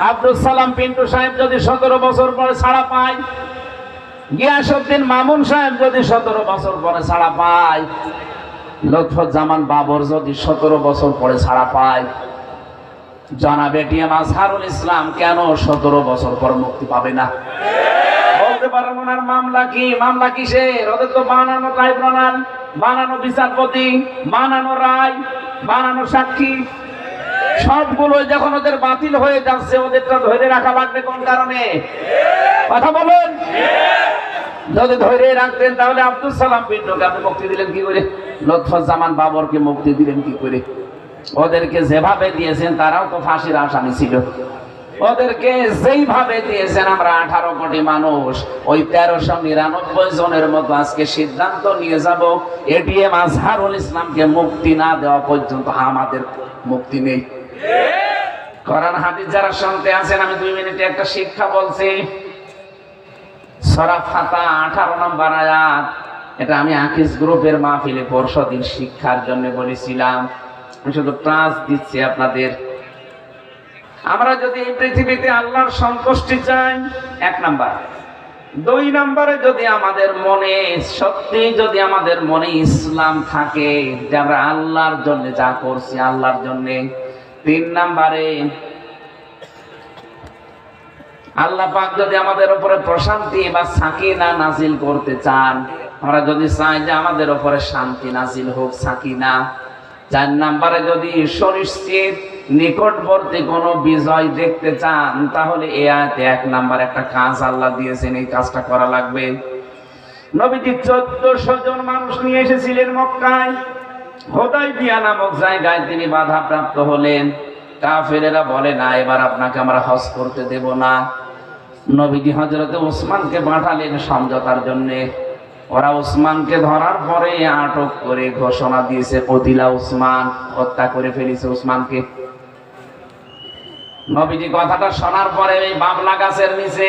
আব্দুল সালাম পিন্টু সাহেব যদি সতেরো বছর পরে ছাড়া পায়, গিয়াসউদ্দিন মামুন সাহেব যদি সতেরো বছর পরে ছাড়া পায়, লুৎফুজ্জামান বাবর যদি সতেরো বছর পরে ছাড়া পায়। জানা বেটিএম আজহারুল ইসলাম কেন সতেরো বছর পর মুক্তি পাবে না? বলতে পারেন ওনার মামলা কি? মামলা কিসের? ওদের তো বানানো ট্রাইব্যুনাল, বানানো বিচারপতি, বানানো রায়, বানানো সাক্ষী। সবগুলো যখন ওদের বাতিল হয়ে যাচ্ছে, ওদেরটা ধরে রাখা লাগবে কোন কারণে? কথা বলুন। যদি ধরে রাখতেন, তাহলে আব্দুল সালাম পিন্টুকে আপনি মুক্তি দিলেন কি করে? লৎফুজ্জামান বাবরকে মুক্তি দিলেন কি করে? ওদেরকে যেভাবে দিয়েছেন, তারাও তো ফাঁসির আসামি ছিল। ওদেরকে যেইভাবে দিয়েছেন, আমরা আঠারো কোটি মানুষ। ওই তেরোশো নিরানব্বই জনের মতো আজকে সিদ্ধান্ত নিয়ে যাব। এটিএম আজহারুল ইসলামকে মুক্তি না দেওয়া পর্যন্ত আমাদের মুক্তি নেই। কোরআন হাদিস যারা শুনতে আছেন, আমি দুই মিনিটে একটা শিক্ষা বলছি। সরা ফাতা আঠারো নম্বর আয়াত। এটা আমি আকিস গ্রুপের মাহফিলে পরশু দিন শিক্ষার জন্য বলেছিলাম। আমি শুধু ক্লাস দিচ্ছি আপনাদের। আমরা যদি এই পৃথিবীতে আল্লাহর সন্তুষ্টি চাই, এক নাম্বার। দুই নম্বরে যদি আমাদের মনে সত্যি যদি আমাদের মনে ইসলাম থাকে যে আমরা আল্লাহর জন্য যা করছি, আল্লাহর জন্য তিন নাম্বারে। আল্লাহ পাক যদি আমাদের উপরে প্রশান্তি বা সাকিনা নাজিল করতে চান, আমরা যদি চাই যে আমাদের উপরে শান্তি নাজিল হোক, সাকিনা। চার নাম্বারে যদি সুনিশ্চিত নিকটবর্তী কোনো বিজয় দেখতে চান, তাহলে এ আয়াতে এক নাম্বার একটা কাজ আল্লাহ দিয়েছেন, এই কাজটা করা লাগবে। নবীজি চোদ্দশো জন মানুষ নিয়ে এসেছিলেন মক্কায়। হোদাই বিয়া নামক জায়গায় তিনি বাধা প্রাপ্ত হলেন। কাফেরেরা বলে, না, এবার আপনাকে আমরা হজ করতে দেব না। নবীজি হজরতে ওসমানকে পাঠালেন সমঝোতার জন্য। ওরা ওসমানকে ধরার পরে আটক করে ঘোষণা দিয়েছে কতিলা ওসমান, হত্যা করে ফেলেছে ওসমানকে। নবীজি কথাটা শোনার পরে এই বাবলা গাছের নিচে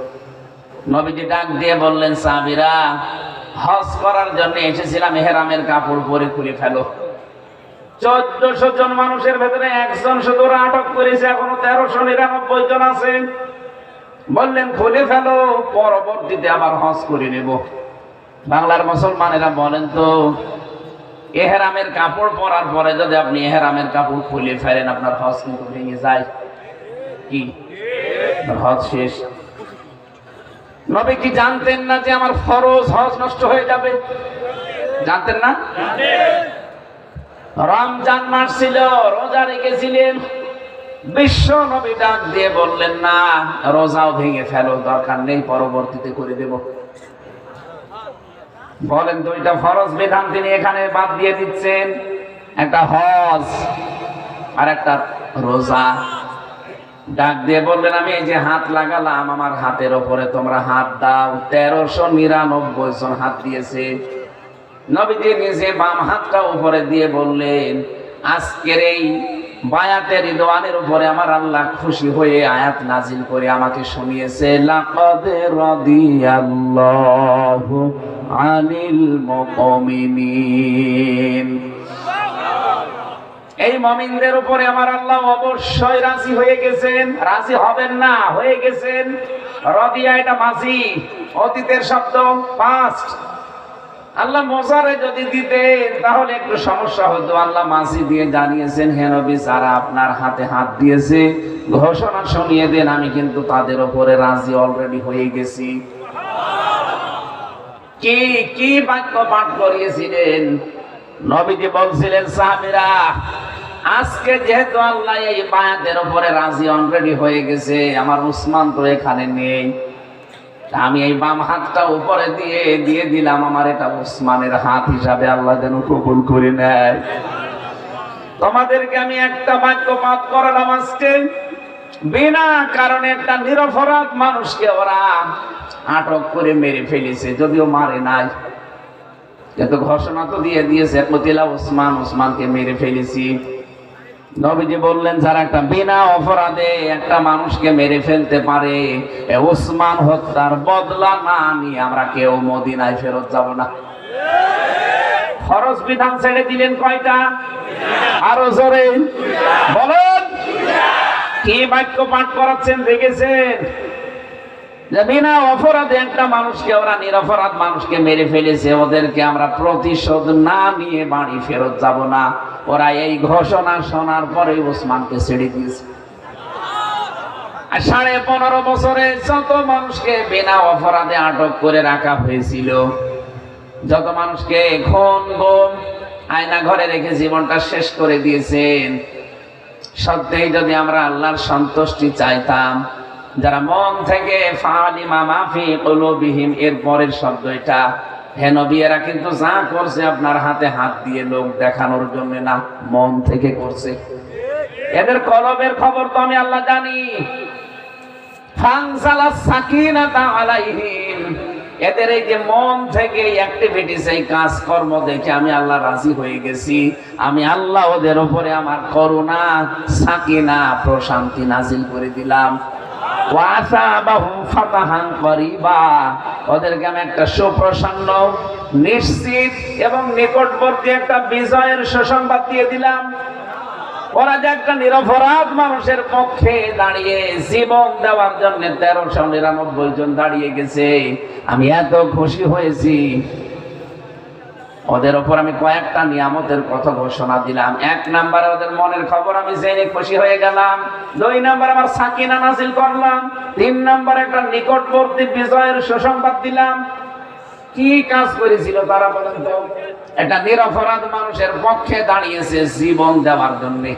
নবীজি ডাক দিয়ে বললেন সাবিরা হজ করার জন্য এসেছিলাম হেরামের কাপড় পরে খুলে ফেলো। চোদ্দশো জন মানুষের ভেতরে একজন শুধু আটক করেছে, এখনও তেরোশো নিরানব্বই জন আছে। বললেন, খুলে ফেলো, পরবর্তীতে আবার হজ করে নেব। বাংলার মুসলমানেরা বলেন তো, এহেরামের কাপড় পরার পরে যদি আপনি এহেরামের কাপড় খুলে ফেলেন, আপনার হজ কিন্তু ভেঙে যায়। কি? হজ শেষ। নবী কি জানতেন না যে আমার ফরজ হজ নষ্ট হয়ে যাবে? জানতেন না? রমজান মাস ছিল, রোজা রেখেছিলেন। বিশ্ব নবী ডাক দিয়ে বললেন, না, রোজাও ভেঙে ফেলো, দরকার নেই, পরবর্তীতে করে দেব। বলেন, দুইটা ফরজ বিধান তিনি এখানে বাদ দিয়ে দিচ্ছেন, একটা হজ আর একটা রোজা। ডাক দিয়ে বললেন, আমি এই যে হাত লাগালাম, আমার হাতের ওপরে তোমরা হাত দাও। তেরোশো নিরানব্বই জন হাত দিয়েছে। নবীজি নিজে বাম হাতটা উপরে দিয়ে বললেন, আজকের এই বায়াতের রিদওয়ানের উপরে আমার আল্লাহ খুশি হয়ে আয়াত নাজিল করে আমাকে শুনিয়েছে, লাকাদ আনিল মুমিনিন। এই মমিনদের উপরে আমার আল্লাহ অবশ্যই রাজি হয়ে গেছেন। রাজি হবেন না, হয়ে গেছেন। রদিয়া, এটা মাঝি, অতীতের শব্দ পাস্ট আল্লাহ মজারে যদি দিতেন, তাহলে একটু সমস্যা হতো। আল্লাহ মাঝি দিয়ে জানিয়েছেন হেনবি যারা আপনার হাতে হাত দিয়েছে, ঘোষণা শুনিয়ে দেন, আমি কিন্তু তাদের উপরে রাজি অলরেডি হয়ে গেছি। কি কি বাক্য পাঠ করিয়েছিলেন? নবীজি বলছিলেন, সাহাবিরা, আজকে যেহেতু আল্লাহ এই বায়াতের উপরে রাজি অলরেডি হয়ে গেছে, আমার উসমান তো এখানে নেই। আমি এই বাম হাতটা উপরে দিয়ে দিয়ে দিলাম, আমার এটা উসমানের হাত হিসাবে আল্লাহ যেন কবুল করে নেয়। তোমাদেরকে আমি একটা বাক্য পাঠ করালাম আজকে। বিনা কারণে একটা নিরপরাধ মানুষকে ওরা আটক করে মেরে ফেলেছে, যদিও মারে নাই। কিন্তু ঘোষণা তো দিয়ে দিয়েছে কতিলা ওসমান, ওসমানকে মেরে ফেলেছি। নবীজি বললেন, যারা একটা বিনা অপরাধে একটা মানুষকে মেরে ফেলতে পারে ওসমান হত্যার বদলা না নিয়ে আমরা কেউ মদিনায় ফেরত যাব না। খরচ বিধান ছেড়ে দিলেন কয়টা? আরও জোরে বলেন। কি বাক্য পাঠ করাচ্ছেন দেখেছেন যে বিনা অপরাধে একটা মানুষকে ওরা নিরপরাধ মানুষকে মেরে ফেলেছে, ওদেরকে আমরা প্রতিশোধ না নিয়ে বাড়ি ফেরত যাব না। ওরা এই ঘোষণা শোনার পরে ওসমানকে ছেড়ে দিয়েছে। সাড়ে পনেরো বছরে যত মানুষকে বিনা অপরাধে আটক করে রাখা হয়েছিল, যত মানুষকে খুন, গুম, আয়না ঘরে রেখে জীবনটা শেষ করে দিয়েছেন, সত্যিই যদি আমরা আল্লাহর সন্তুষ্টি চাইতাম যারা মন থেকে এর পরের শব্দ এটা। হেন বিয়েরা কিন্তু যা করছে আপনার হাতে হাত দিয়ে লোক দেখানোর জন্য না, মন থেকে করছে। এদের কলবের খবর তো আমি আল্লাহ জানি। এদের এই যে মন থেকে অ্যাক্টিভিটিস এই কাজকর্ম দেখে আমি আল্লাহ রাজি হয়ে গেছি। আমি আল্লাহ ওদের উপরে আমার করুণা, সাকিনা, প্রশান্তি নাজিল করে দিলাম। ওদেরকে আমি একটা সুপ্রসন্ন, নিশ্চিত এবং নিকটবর্তী একটা বিজয়ের সুসংবাদ দিয়ে দিলাম। ওরা যে একটা নিরপরাধ মানুষের পক্ষে দাঁড়িয়ে জীবন দেওয়ার জন্য তেরোশো নিরানব্বই জন দাঁড়িয়ে গেছে। আমি এত খুশি হয়েছি। ওদের ওপর আমি কয়েকটা নিয়ামতের কথা ঘোষণা দিলাম। এক নাম্বারে ওদের মনের খবর, আমি জেনে খুশি হয়ে গেলাম। দুই নাম্বার আমার সাকিনা নাসিল করলাম। তিন নাম্বার একটা নিকটবর্তী বিজয়ের সুসংবাদ দিলাম। কি কাজ করেছিল তারা বলেন তো? একটা নিরপরাধ মানুষের পক্ষে দাঁড়িয়েছে জীবন দেওয়ার জন্য।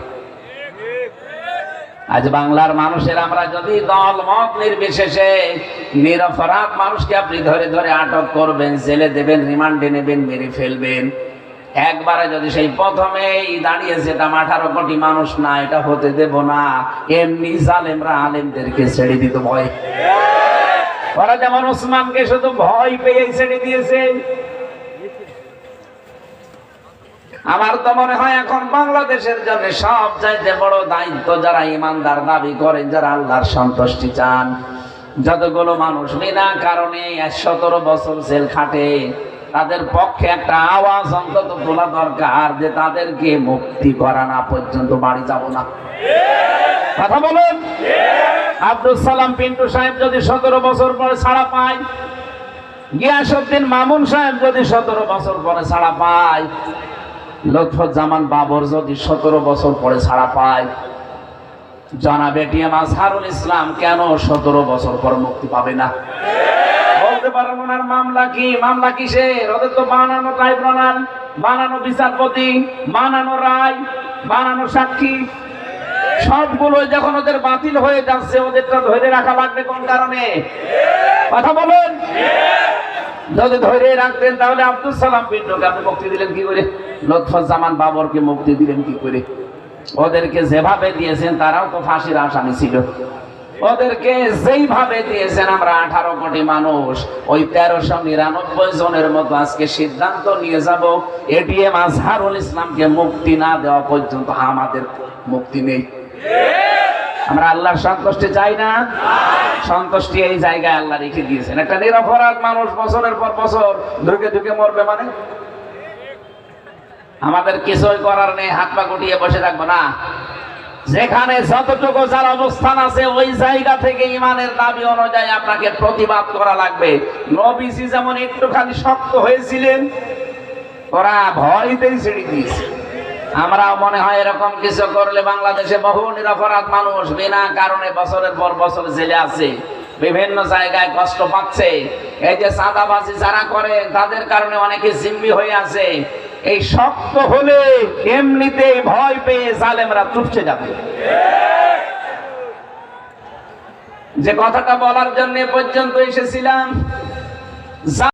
আজ বাংলার মানুষের আমরা যদি দল, মত নির্বিশেষে নিরপরাধ মানুষকে আপনি ধরে ধরে আটক করবেন, জেলে দেবেন, রিমান্ডে নেবেন, মেরে ফেলবেন। একবারে যদি সেই প্রথমেই দাঁড়িয়েছে এটা আঠারো কোটি মানুষ না, এটা হতে দেব না। এমনি জালেমরা আলেমদেরকে ছেড়ে দিত ভয়। ওরা যেমন ওসমানকে শুধু ভয় পেয়ে ছেড়ে দিয়েছে আমার তো মনে হয় এখন বাংলাদেশের জন্য সব চাইতে বড় দায়িত্ব যারা ইমানদার দাবি করেন, যারা আল্লাহর সন্তুষ্টি চান। যতগুলো মানুষ বিনা কারণে সতেরো বছর জেল খাটে, তাদের পক্ষে একটা আওয়াজ অন্তত তোলা দরকার যে তাদেরকে মুক্তি করা না পর্যন্ত বাড়ি যাব না। কথা বলুন? আব্দুল সালাম পিন্টু সাহেব যদি সতেরো বছর পরে ছাড়া পায়, গিয়াসউদ্দিন মামুন সাহেব যদি সতেরো বছর পরে ছাড়া পায় লুৎফুজ্জামান বাবর যদি সতেরো বছর পরে ছাড়া পায়। জনাব এটিএম আজহারুল ইসলাম, কেন সতেরো বছর পর মুক্তি পাবে না? বলতে পারেন ওনার মামলা কি? মামলা কিসের? ওদের তো বানানো ট্রাইব্যুনাল, বানানো বিচারপতি, বানানো রায়, বানানো সাক্ষী। সবগুলো যখন ওদের বাতিল হয়ে যাচ্ছে, ওদেরটা ধরে রাখা লাগবে কোন কারণে? কথা বলুন। যদি ধরে রাখতেন তাহলে আব্দুল সালাম পিন্টুকে আপনি মুক্তি দিলেন কি করে? লুৎফুজ্জামান বাবরকে মুক্তি দিলেন কি করে? ওদেরকে যেভাবে দিয়েছেন, তারাও তো ফাঁসির আসামি ছিল। ওদেরকে যেইভাবে দিয়েছেন, আমরা আঠারো কোটি মানুষ, ওই তেরোশো নিরানব্বই জনের মতো আজকে সিদ্ধান্ত নিয়ে যাব। এটিএম আজহারুল ইসলামকে মুক্তি না দেওয়া পর্যন্ত আমাদের মুক্তি নেই। আমরা আল্লাহর সন্তুষ্টি চাই না? সন্তুষ্টি এই জায়গায় আল্লাহ রেখে দিয়েছেন। একটা নিরপরাধ মানুষ বছরের পর বছর ঢুকে ঢুকে মরবে মানে? আমাদের কিছুই করার নেই, হাত পা গুটিয়ে বসে থাকব না। যেখানে যতটুকু যার অবস্থান আছে, ওই জায়গা থেকে ইমানের দাবি অনুযায়ী আপনাকে প্রতিবাদ করা লাগবে। নবীজি যেমন একটুখানি শক্ত হয়েছিলেন, ওরা ভয়তেই ছেড়ে দিয়েছে আমরা মনে হয় এরকম কিছু করলে বাংলাদেশে বহু নিরপরাধ মানুষ বিনা কারণে বছরের পর বছর জেলে আছে, বিভিন্ন জায়গায় কষ্ট পাচ্ছে। এই যে চাঁদাবাজি যারা করে, তাদের কারণে অনেকে জিম্মি হয়ে আছে। এই শক্ত হলে এমনিতে ভয় পেয়ে জালেমরা চুপছে যাবে। যে কথাটা বলার জন্য পর্যন্ত এসেছিলাম।